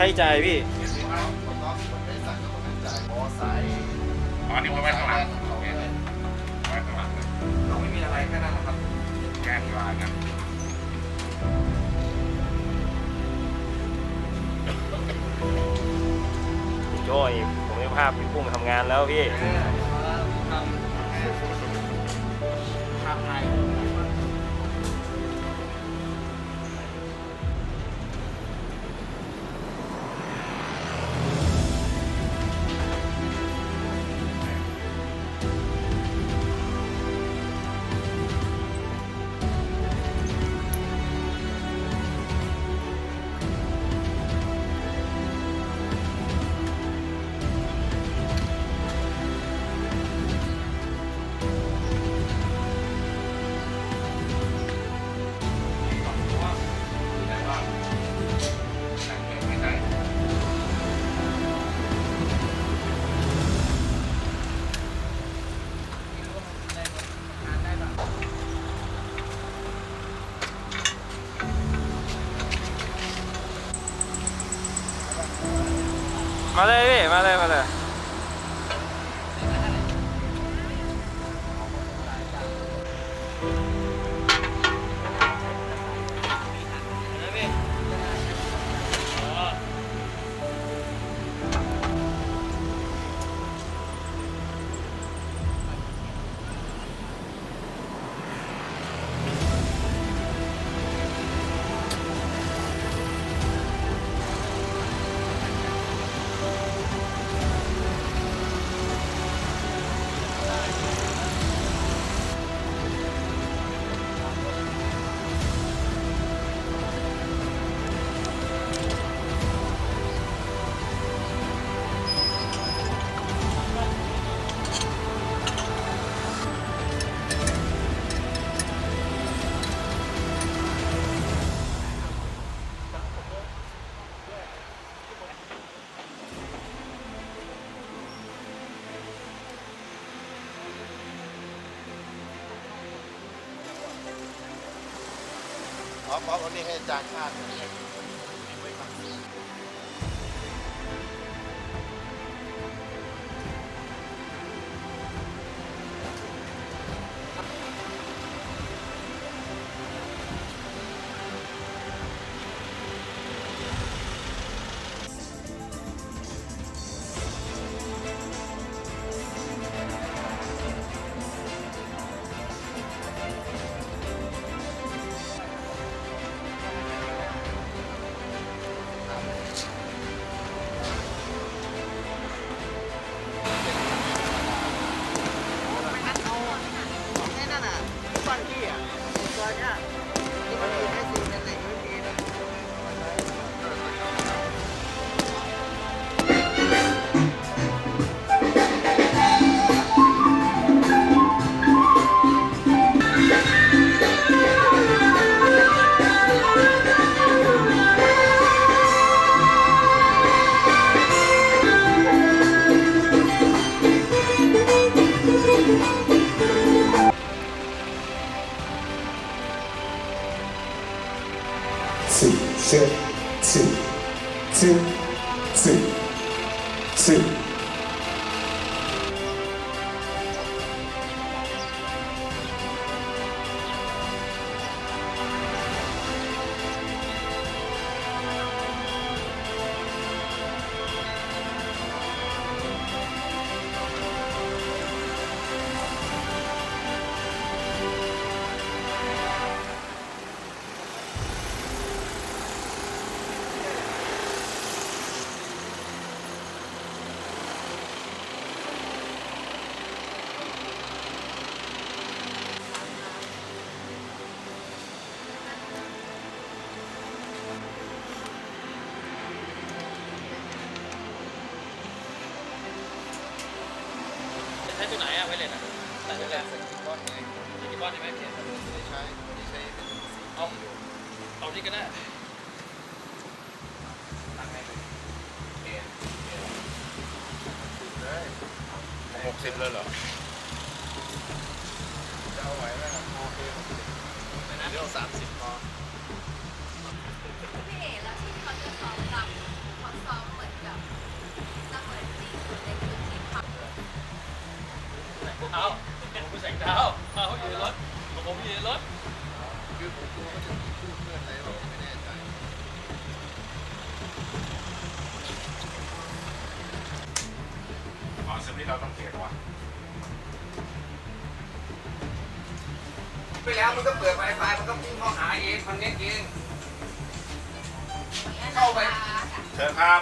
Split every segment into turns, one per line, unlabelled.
ค
น
นั้
น
จ่าย
อ๋อสายอ๋อ
นี่ผมไว้ข้างหลัง
เขาไม่ไว้
ข้างหลังเลย
เราไม่มีอะไรแค่นั้นนะครับ
แกนวางกัน
โจ้ยผมได้ภาพพี่ปุ้มทำงานแล้วพี่
มา
เลยพี่มาเลยมาเลย
ป๊อปเอานี่ให้อาจารย์ชาติ
อะตัดไวเลส
ก้อนไง
กี่ก้อนใช่ไหมพี่
ไม่ใช้ไม่ใช้เป็นสี
เอาเอาที่ก็ได้
ตั้งให้เป็นเกณฑ์
เลย
หกสิบเลยเหรอ
จะเอาไหวไหมล่ะโอเคเดี๋ยวสามสิบพอ
พี่เอ๋แล้วที่เขาจะซ้อมรำเขาซ้อมเหมือนกับเสมือนจริงในพื้นที่พัก
เอา ผมไปใส่เท้าเอาอยู่ในรถผมอยู่ในรถ
คือผมกลัวว่าจะมีคู่เพื่อนอะไรเราไม่แน่ใจ
อ๋อซึ่งที่เราต้องเปลี่ยนวะ
ไปแล้วมันก็เปิด Wi-Fi มันก็พุ่งเข้าหาเองคอนเน็กเองเข้าไป
เชิญครับ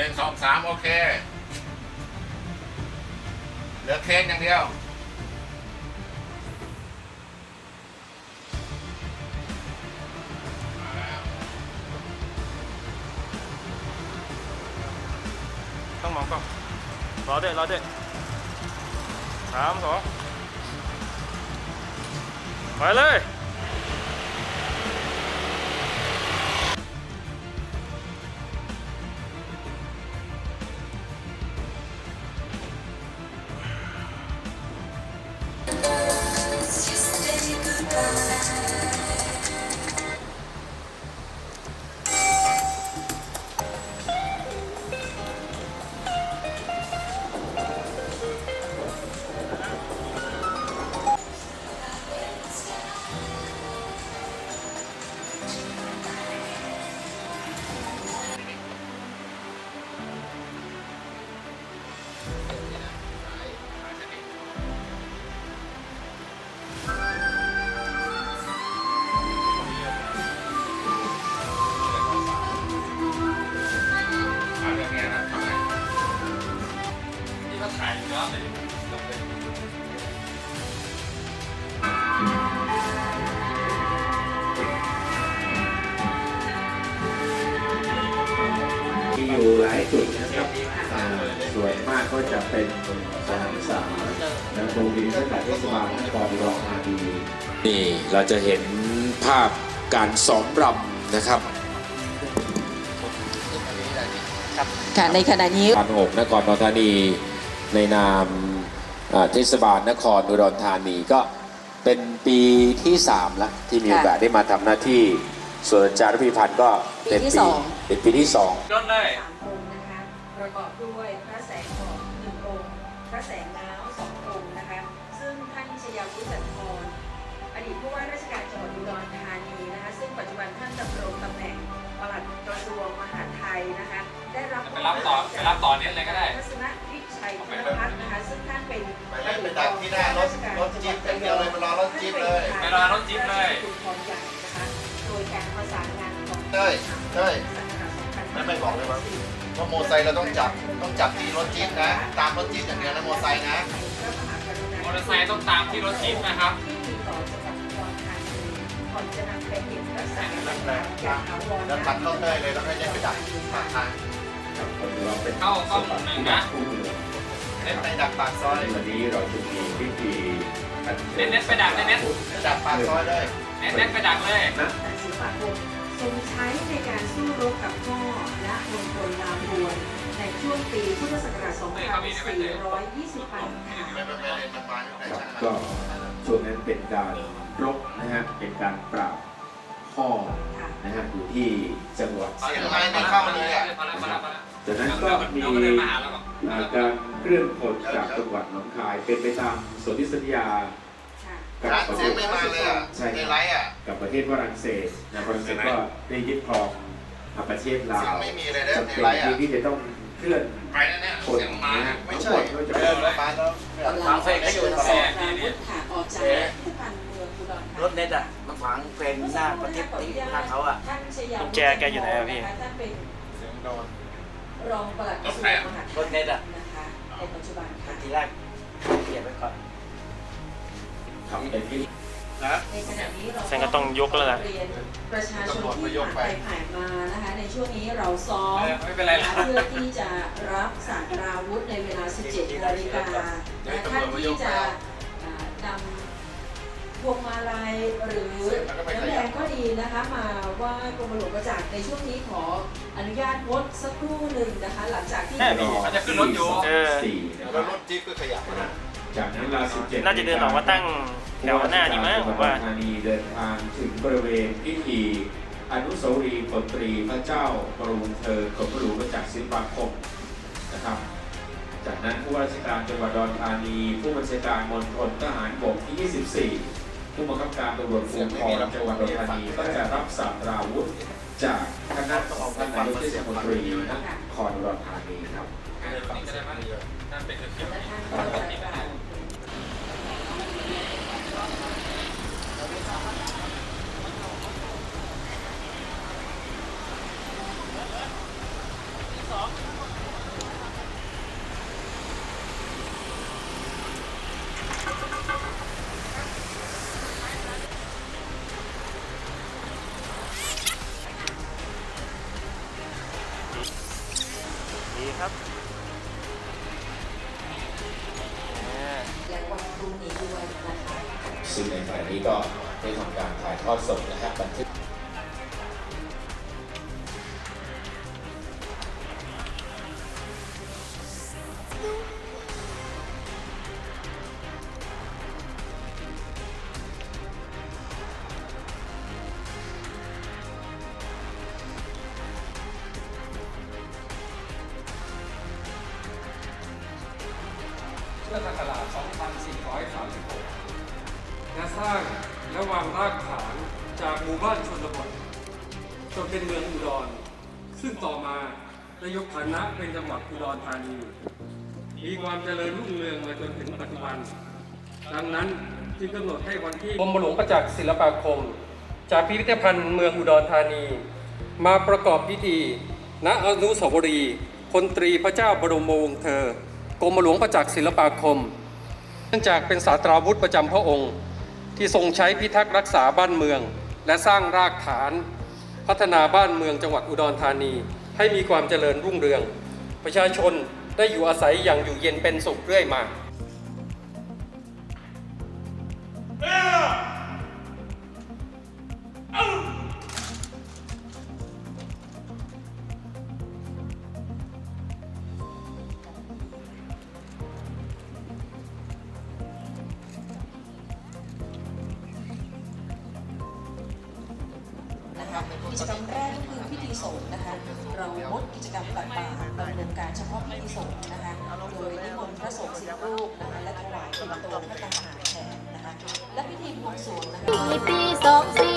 หนึ่งสองสามโอเค เหลือเค้กอย่างเดียว
ต้องมองกล้องรอด้วยรอด้วยสามสองไปเลย
ก็จะเป็นสถานศึกษาและโรงเรียนสังเทศบาลนครอุดรธานี
นี่เราจะเห็นภาพการสอมรำนะครับ
ค่ะในขณะนี้
การอกนครอุดรธานีในนามเทศบาลนครอุดรธานีก็เป็นปีที่3แล้วที่มีโอกาสได้มาทำหน้าที่ส่วนจารพิพันธ์ก็เป็น
ปี
เป็นปีที่
2 ประกอบด้วยพระแสงทองหนึ่งองค์พระแสงน้าวสององค์นะคะ ซึ่งท่านชยาวุฒิจันทรอดีตผู้ว่าราชการจังหวัดอุดรธานีนะคะ ซึ่งปัจจุบันท่านดำรงตำแหน่งปลัดกระทรวงมหาดไทยนะคะ ได้รับ
ไปรับต่อไปรับต่อเน็ตเลยก็ได้
ทัศนวิชัยธนพัฒน์นะคะ ซึ่งท่านเป็น
ไปเลยไปดักที่หน้ารถรถจี๊ปอย่างเดียวเลยมารอรถจี๊ปเลย
ไปรอรถจี๊ปเลย
คุณทองใหญ่นะคะโดยการประสานงานของ
เต้ยเต้ยไม่ไม่บอกเลย ว่าว่าโมอไซค์เราต้องจับต้องจับที่รถจี๊ปนะ ตามรถจี๊ปอย่างเดียวนะโมอไซค์นะ
มอเตอร์ไซค์ต้องตามที่รถจี๊ปนะครับ
ที่มีต่อจังหวัดอุดรธานีก่อนจะนำไปเก็บรักษา
นั่นแหละแล้วตัดเข้าเต้ยเลยแล้วก็ยังไปดักปากทาง
ครับก็ถือว่าเป็น
เข้าเข้าหมู่หนึ่งนะ
คู่เมือง
เน้นไปดักปากซอย
ในวันนี้เราจะมีพิธีอัญชิญ
เน้นๆไปดักเน้น
ไปดักปากซอยเลย
เน็ตเน็ตไปดักเลย
นะ
แต่ศิลปะวง ทรงใช้ในการสู้รบกับพ่อและมณฑลลามวนในช่วงปีพุทธศักราช 2428 ค่ะ
ครับก็ช่วงนั้นเป็นการรบนะฮะเป็นการปราบพ่อนะฮะอยู่ที่จังหวัด
เสียงไม้ไม่เข้าเลยอะ
มาแล้วมาแล้วมาแล้ว
จากนั้นก็มี
ก็เดินมาหาแล้วบอก
อ่าการเคลื่อนพลจากจังหวัดหนองคายเป็นไปตามสนธิสัญญา กับ
ร้าน
ประเท
เสียง
ศ
ไม่มาเลยอะ
ใช่
ใน
ครับ
ไลฟ์อะ
กับประเทศฝรั่งเศสนะฝรั่งเศสก็ได้ยึดครองประเทศลา
เสียง
ว
ไม่มีเลยนะ
จำ
ใน
เป็น
ไลฟ์อะ
ที่จะต้องเคลื่อน
ไปแล้วเนี่ย
พล
เสียงมา
นะฮะ
ไม่
ทั้ง
ใช่
หมดก็จะ
เดินรถมาแล้ว
ฟังเพลงก็อยู่
แสงอาวุธค่ะออกจากพิพิธภัณฑ์เมืองอุดรธานี
รถเน็ตอะ มัน
ฝังเป็นหน้าประทิบที่หน้าเขาอะ
ท่านชยา
กุญแจแกอยู่ไหนอะพี่
ท่านเป็น
เสียงโดน
รองปลัดกระทรวงมหาดไท
รถเน็ตอะ
นะคะในปัจจุบันค่ะ
ทีแรกเก็บไว้ก่อน
ทำเป็นที่
นะ
ในขณะนี้เรา
แสดงก็ต้องยกแล้วล่ะ
เรียนประชาชนที่ผ่านไปผ่านมานะคะในช่วงนี้เราซ้อม
ไม่เป็นไร
นะคะเพื่อที่จะรับสารราวุธในเวลา 17 นาฬิกาและท่านที่จะอ่านำพวงมาลัยหรือน้ำแดงก็ดีนะคะมาไหว่ากรมหลวงประจักษ์ในช่วงนี้ขออนุญาตงดสักครู่หนึ่งนะคะ หลังจากที่
แม่มี
อาจจะขึ้นรถอยู่
เออ
สี่นะค
แล้
รั
ว
บ
รถจี๊ปก็ขยับมานะ
จากนั้นเวลา17
น่าจะเดินออกมาตั้งแถวหน้านี่มั้งผมว่า
ธานีเดินทางถึงบริเวณพิธีอนุสาวรีย์พลตรีพระเจ้าบรมเธอกรมหลวงประจักษ์ศิลปาคมนะครับ จากนั้นผู้ว่าราชการจังหวัดอุดรธานี ผู้บัญชาการมณฑลทหารบกที่ 24 ผู้บังคับการตำรวจภูธรจังหวัดอุดรธานีก็จะรับสารราวุธจากคณะท่านนายกเทศมนตรีนครอุดรธานีครับ
และท่านก็จะก
ซึ่งในขณะนี้ก็ได้ทำการถ่ายทอดสดนะครับบันทึก
มีความเจริญรุ่งเรืองมาจนถึงปัจจุบัน ดังนั้นจึงกำหนดให้วันที่กรมหลวงประจักษ์ศิลปาคม จากพิพิธภัณฑ์เมืองอุดรธานี มาประกอบพิธี ณอนุสาวรีย์พลตรีพระเจ้าบรมวงศ์เธอกรมหลวงประจักษ์ศิลปาคม เนื่องจากเป็นสาสตราวุธประจำพระองค์ ที่ทรงใช้พิทักษ์รักษาบ้านเมือง และสร้างรากฐาน พัฒนาบ้านเมืองจังหวัดอุดรธานี ให้มีความเจริญรุ่งเรือง ประชาชน ได้อยู่อาศัยอย่างอยู่เย็นเป็นสุขเรื่อยมา
นะคะกิจกรรมแรกก็คือพิธีสงฆ์นะคะ เรางดกิจกรรมตักบาตรดำเนินการเฉพาะพิธีสงฆ์นะคะ โดยนิมนต์พระสงฆ์สิบรูปนะคะและถวายเป็นโตพระตาหารแทนนะคะ และพิธีบวงสรวงนะคะ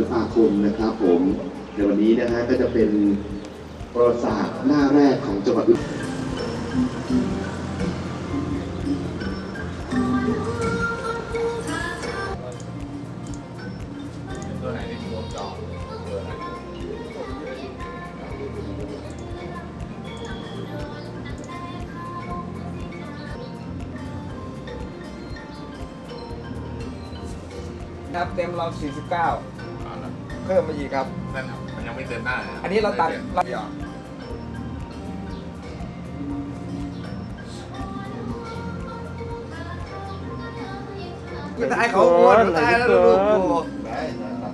ลปาคมนะครับผมในวันนี้นะฮะก็จะเป็นประวัติศาสตร์หน้าแรกของจังหวัดอุ
ตัวไหนที่มีวงจรตัวไหน
นับเต็มเรา49
เอาละ
เพิ่มมาอีกครับ
นั่นมันยังไม่เต็มหน้าะ
อันนี้เราตัด
ไม่ต็ม
เรา
เกู
ตายเขาโอนตายแล้วลูกกู
ได้ได้ครับ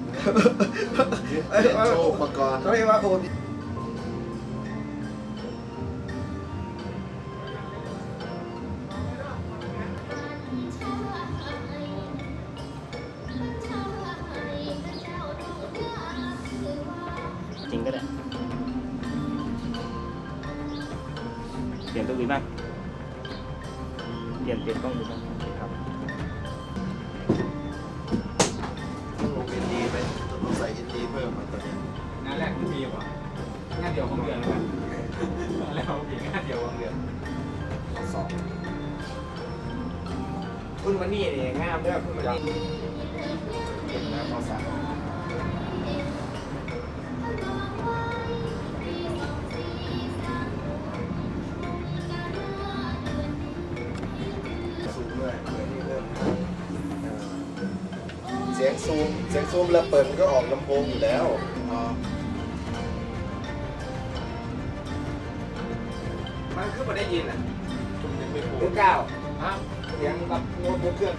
เล่นโชว์อุปกรณ์
เขาเรียกว่าโอ
คุ
ณวันนี้เนี่ยงามด้วยคุณวันนี้
เก็บนะข้อสามซูมด้วยเผื่อที่เสียงซูม เสียงซูมแล้วเปิดมันก็ออกลำโพงอยู่แล้ว
มันคือมาได้ยินอะ
คุณยังไม่พูด
เก้า เสียงกับโน้ตเครื่อง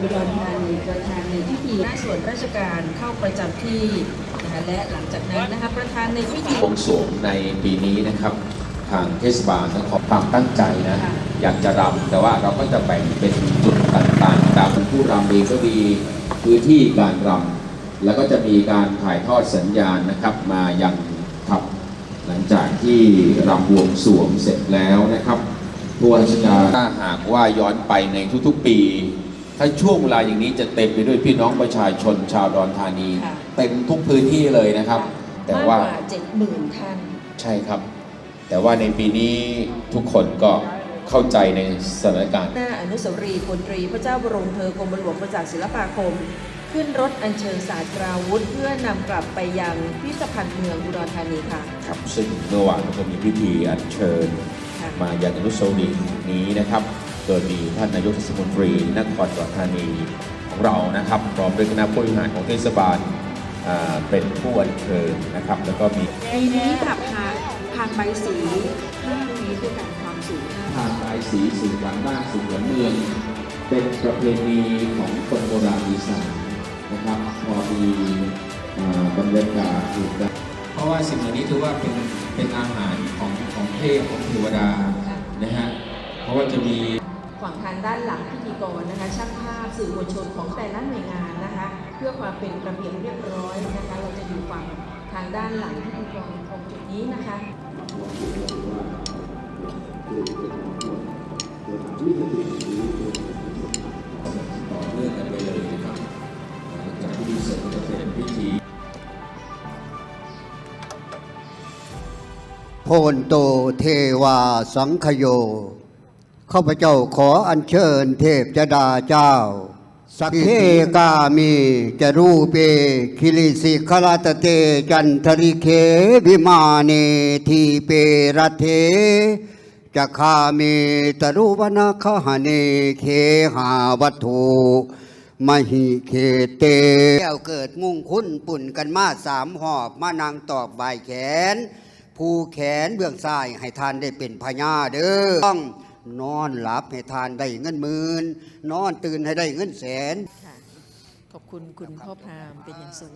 อุดรธานีประธานในพิธีและส่วนราชการเข้าประจำที่นะคะและหลังจากนั้นนะคะประธานในพิธี
บวงสรวงในปีนี้นะครับ ทางเทศบาลต้องขอความตั้งใจนะ
ค่ะ
อยากจะรำแต่ว่าเราก็จะแบ่งเป็นจุดต่างๆตามผู้รำเองก็มีพื้นที่การรำแล้วก็จะมีการถ่ายทอดสัญญาณนะครับ มายังครับหลังจากที่รำบวงสรวงเสร็จแล้วนะครับผู้ว่าราชการถ้าหากว่าย้อนไปในทุกๆปี ถ้าช่วงเวลาอย่างนี้จะเต็มไปด้วยพี่น้องประชาชนชาวดอนธานี
ค่ะ
เต็มทุกพื้นที่เลยนะครับ แต่ว่า
มากกว่าเจ็ดหมื่นท่าน
ใช่ครับ แต่ว่าในปีนี้ทุกคนก็เข้าใจในสถานการณ์
หน้าอนุสาวรีย์พลตรีพระเจ้าบรมเธอกรมหลวงประจักษ์ศิลปาคม ขึ้นรถอัญเชิญศาสตราวุธ เพื่อนำกลับไปยังพิพิธภัณฑ์เมืองอุดรธานีค่ะ
ครับซึ่งเมื่อวานก็มีพิธีอัญเชิญ
ค่ะ
มายังอนุสาวรีย์นี้นะครับ โดยมีท่านนายกเทศมนตรีนครปฐมธานีของเรานะครับพร้อมด้วยคณะผู้บริหารของเทศบาลอ่าเป็นผู้อัญเชิญนะครับ แล้วก็มี
ปีนี้ค่ะพาพานใบสี5เมตรด้วยกันความสูง5
ทางสายสีสื่อหลังบ้านสู่หัวเมือง เป็นประเพณีของคนโบราณอีสานนะครับพอมีอ่าบรรยากาศถูกเพราะว่าสิ่งเหล่านี้ถือว่าเป็นเป็นอาหารของของเทพของเทวดานะฮะเพราะว่าจะมี
ฝั่งทางด้านหลังพิธีกรนะคะช่างภาพสื่อมวลชนของแต่ละหน่วยงานนะคะ เพื่อความเป็นระเบียบเรียบร้อยนะคะ เราจะอยู่ฝั่งทางด้านหลังพิธีกรตรงจุดนี้นะคะ
ต่อเนื่องกันไปเลยนะครับหลังจากพิธีเสร็จก็จะเป็นพิธี
โพนโตเทวาสังคโย ข้าพเจ้าขออัญเชิญเทพจดาเจ้า สักเคกามีจรูเปคิริสิขลาตเตจันทริเควิมาเนทีเปรเทจะคาเมตรุวนาคหเนเคหาวัตถุมหิเคเตแก้วเกิดมุ่งคุ้นปุ่นกันมาสามหอบมานางตอบใบายแขน ผู้แขนเบื้องซ้ายให้ทานได้เป็นพญาเด้อต้อง นอนหลับให้ทานได้เงินหมื่นนอนตื่นให้ได้เงินแสน
ค่ะ ขอบคุณคุณพ่อพรามเป็นอย่างสูง